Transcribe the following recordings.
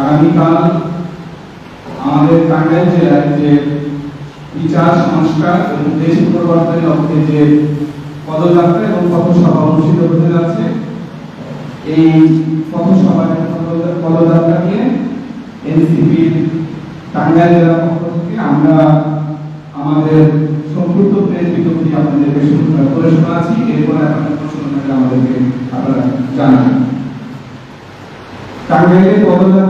আগামীকাল আমাদের টাঙ্গাইল জেলায় যে বিচার, সংস্কার এবং দেশ পরিবর্তনের লক্ষ্যে যে পদযাত্রা এবং পথসভা অনুষ্ঠিত হতে যাচ্ছে, এই পথসভা এবং পদ- পদযাত্রা নিয়ে এনসিপির টাঙ্গাইল জেলা পক্ষ থেকে আমরা আমাদের সংক্ষিপ্ত প্রেস বিজ্ঞপ্তি আপনাদেরকে করে শোনাচ্ছি। এরপর আপনাদের প্রশ্ন আমাদেরকে আপনারা জানান টাঙ্গাইলের পদযাত্রা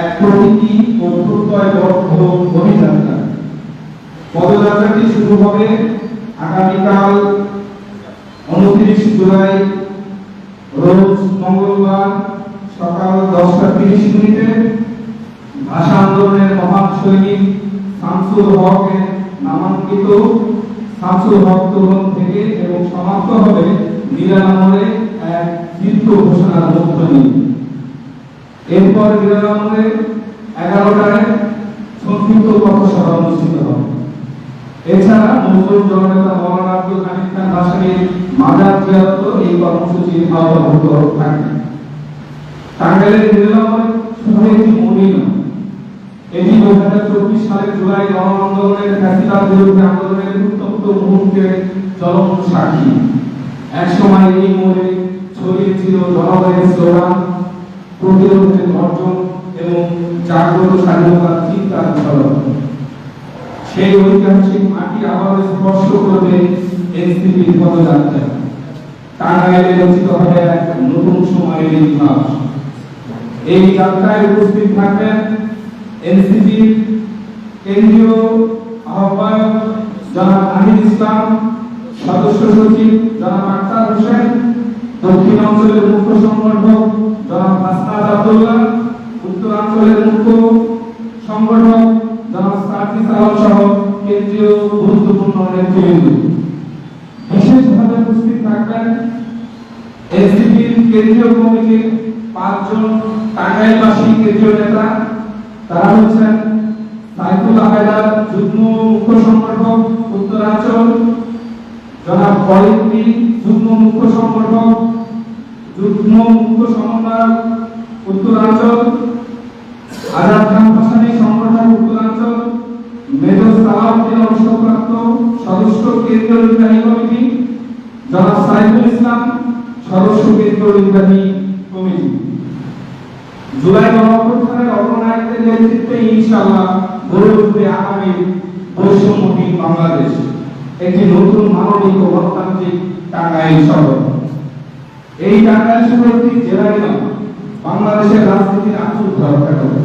এক প্রতীকী প্রত্যয়বদ্ধ অভিযাত্রা। পদযাত্রাটি শুরু হবে আগামীকাল উনত্রিশ জুলাই, রোজ মঙ্গলবার সকাল দশটা তিরিশ মিনিটে। ভাষা আন্দোলনের মহান সৈনিক শামসুল হকের নামাঙ্কিত। শামসুল হক তোরণ থেকে এবং সমাপ্ত হবে মিলানামরে এক তীর্থ ঘোষণার মধ্য দিয়ে। এরপর মিলানামরে এগারোটায় সংক্ষিপ্ত পথসভা অনুষ্ঠিত হবে। এছাড়া নজরুল জননেতা মৌলানা আব্দুল হামিদ খান ভাসানীর মাজার জিয়ারত এই কর্মসূচির আওতাভুক্ত থাকবে। টাঙ্গাইলের মিলানামরে শুধু একটি মন্দির এটি দু হাজার চব্বিশ সালের জুলাই গণ আন্দোলনের ফ্যাসিবাদ বিরোধী আন্দোলনের উত্তপ্ত মুহূর্তে জ্বলন্ত সাক্ষী। এক সময় এই মোড়ে ছড়িয়েছিল জনগণের স্লোগান প্রতিরোধের অর্জন এবং জাগ্রত স্বাধীনতার চিন্তার ঝলক সেই ঐতিহাসিক মাটি আবার স্পর্শ করবে এনসিপির পদযাত্রা। টাঙ্গাইলে রচিত হবে এক নতুন সময়ের ইতিহাস। এই যাত্রায় উপস্থিত থাকবেন এনসিপির কেন্দ্রীয় আহ্বায়ক জনাব নাহিদ ইসলাম, সদস্য সচিব জনাব আক্তার হোসেন দক্ষিণ অঞ্চলের মুখ্য সংগঠক জনাব হাসনাত আব্দুল্লাহ, উত্তরাঞ্চলের মুখ্য সংগঠক জনাব সহ কেন্দ্রীয় গুরুত্বপূর্ণ নেতৃবৃন্দ। বিশেষভাবে উপস্থিত থাকবেন এনসিপির কেন্দ্রীয় কমিটির পাঁচজন টাঙ্গাইলবাসী কেন্দ্রীয় নেতা। তারা হচ্ছেন সাইফুল আহমেদার, যুগ্ম মুখ্য সংগঠক, উত্তরাঞ্চল, জনাব কলিন্দি যুগ্ম মুখ্য সংগঠক যুগ্ম মুখ্য সমন্বয়ক উত্তরাঞ্চল, আজাদ খান ভাসানী সংগঠক উত্তরাঞ্চল, মেজর সালাউদ্দিন অবসরপ্রাপ্ত সদস্য কেন্দ্রীয় নির্বাহী কমিটি, জনাব সাইফুল ইসলাম সদস্য কেন্দ্রীয় নির্বাহী কমিটি। জুলাই গণঅভ্যুত্থানের অগ্রনায়কদের নেতৃত্বে ইনশাআল্লাহ গড়ে উঠবে আগামী বৈষম্যহীন বাংলাদেশ। একটি নতুন মানবিক ও গণতান্ত্রিক টাঙ্গাইল শহর এই টাঙ্গাইল শুধু একটি জেলায় নয়, বাংলাদেশের রাজনীতির আতুর ঘর কাটবে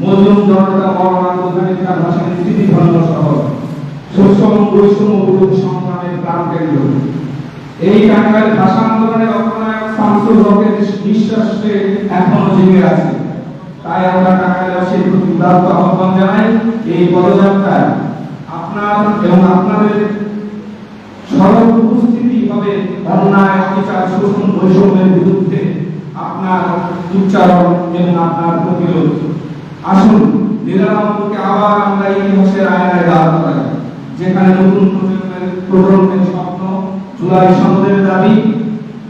মজলুম জনতা মৌলানা প্রধানের খান ভাসানের স্মৃতিধন্য শহর শোষণ বৈষম্য বিরোধী সংগ্রামের প্রাণ কেন্দ্র। এই টাঙ্গাইল ভাষা আন্দোলনের অগ্রনায়ক শামসুল হকের বিশ্বাসে এখনও জেগে আছে। তাই আমরা টাঙ্গাইলবাসীর প্রতি উদাত্ত আহ্বান জানাই এই পদযাত্রায়। আপনার এবং আপনাদের সরল উপস্থিতি হবে অন্যায় অবিচার, শোষণ, বৈষম্যের বিরুদ্ধে আপনার উচ্চারণ এবং আপনার প্রতিরোধ? আসুন, নিরানন্দকে আবার আমরা ইতিহাসের আয়নায় দাঁড় করাই, যেখানে নতুন প্রজন্মের প্রজন্মের স্বপ্ন, জুলাই সনদের দাবি,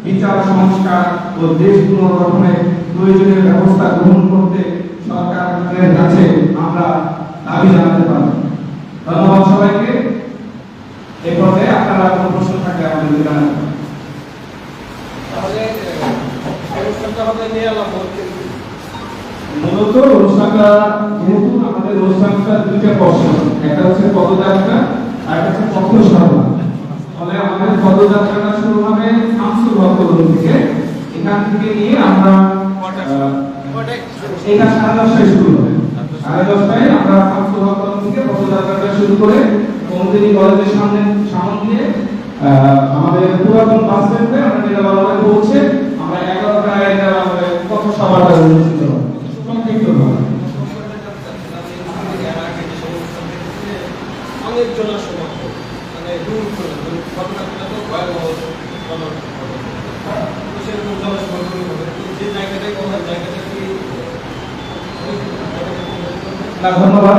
বিচার, সংস্কার ও দেশ পুনর্গঠনের প্রয়োজনীয় ব্যবস্থা গ্রহণ করতে সরকারের কাছে আমরা দাবি জানাতে পারি। ধন্যবাদ সবাইকে। এ পর্যায়ে আপনারা এলাম মূলত অনুষ্ঠানটা যেহেতু আমাদের অনুষ্ঠানটা দুইটা পর্ষদ একটা হচ্ছে পদযাত্রা আর একটা হচ্ছে পথসভা। ফলে আমাদের পদযাত্রাটা শুরু হবে শামসুল ভক্তগণ থেকে এখান থেকে নিয়ে আমরা এটা সাড়ে দশটায় শুরু হবে। সাড়ে দশটায় আমরা শামসুল ভক্তগণ থেকে পদযাত্রাটা শুরু করে কমদিনী কলেজের সামনে সামনে দিয়ে আমাদের পুরাতন বাস স্ট্যান্ডে আমরা নিরাপদে পৌঁছে আমরা এগারোটায় অনুষ্ঠিত আমাদের জন্য সমাপ্ত মানে দূর করে মানে ঘটনাগুলো তো ভয়াবহ ঘটনা। তো সেরকম জনসমর্পণ হবে কিন্তু যে জায়গাটায় কথা জায়গাটা কি ধন্যবাদ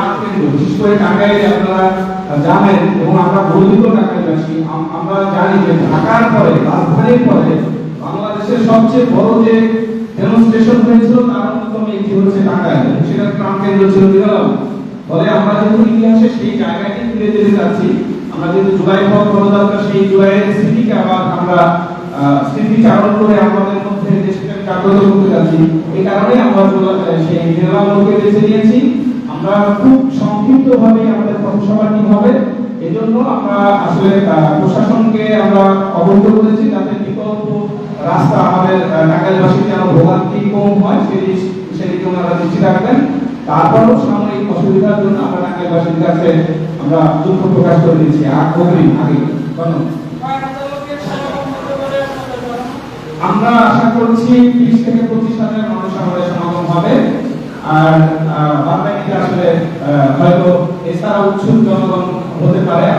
করে টাঙ্গাইলে আপনারা জানেন এবং আমরা গর্বিত টাঙ্গাইলবাসী আম- আমরা জানি যে ঢাকার পরে, রাজধানীর পরে বাংলাদেশের সবচেয়ে বড় যে ডেমনস্ট্রেশন হয়েছিল, তার অন্যতম একটি হচ্ছে টাঙ্গাইল সেটার প্রাণ কেন্দ্র ছিল দিলাম ফলে আমরা যেহেতু ইতিহাসে সেই জায়গাটি ফিরে যেতে চাচ্ছি আমরা যেহেতু জুলাই পথ পদযাত্রা সেই জুলাইয়ের স্মৃতিকে আবার আমরা স্মৃতিচারণ করে আমাদের মধ্যে দেশটাকে জাগ্রত করতে যাচ্ছি, এই কারণে আমরা সেই নির্মাণকে বেছে নিয়েছি। আমরা খুব সংক্ষিপ্ত ভাবে আমাদের পথসভাটি হবে। এজন্য আমরা আসলে প্রশাসনকে আমরা অবহিত করেছি যাতে বিকল্প রাস্তা আমাদের টাঙ্গাইলবাসীর যেন ভোগান্তি কম হয়, সেই সেদিকে ওনারা দৃষ্টি রাখবেন। তারপরও সাময়িক অসুবিধার জন্য আমরা টাঙ্গাইলবাসীর কাছে আমরা দুঃখ প্রকাশ করে দিচ্ছি। আর আগে? আমরা আশা করছি বিশ থেকে পঁচিশ হাজার মানুষ আমাদের সমাগম হবে। আর কিন্তু আসলে হয়তো এছাড়া উৎসুক জনগণ হতে পারে।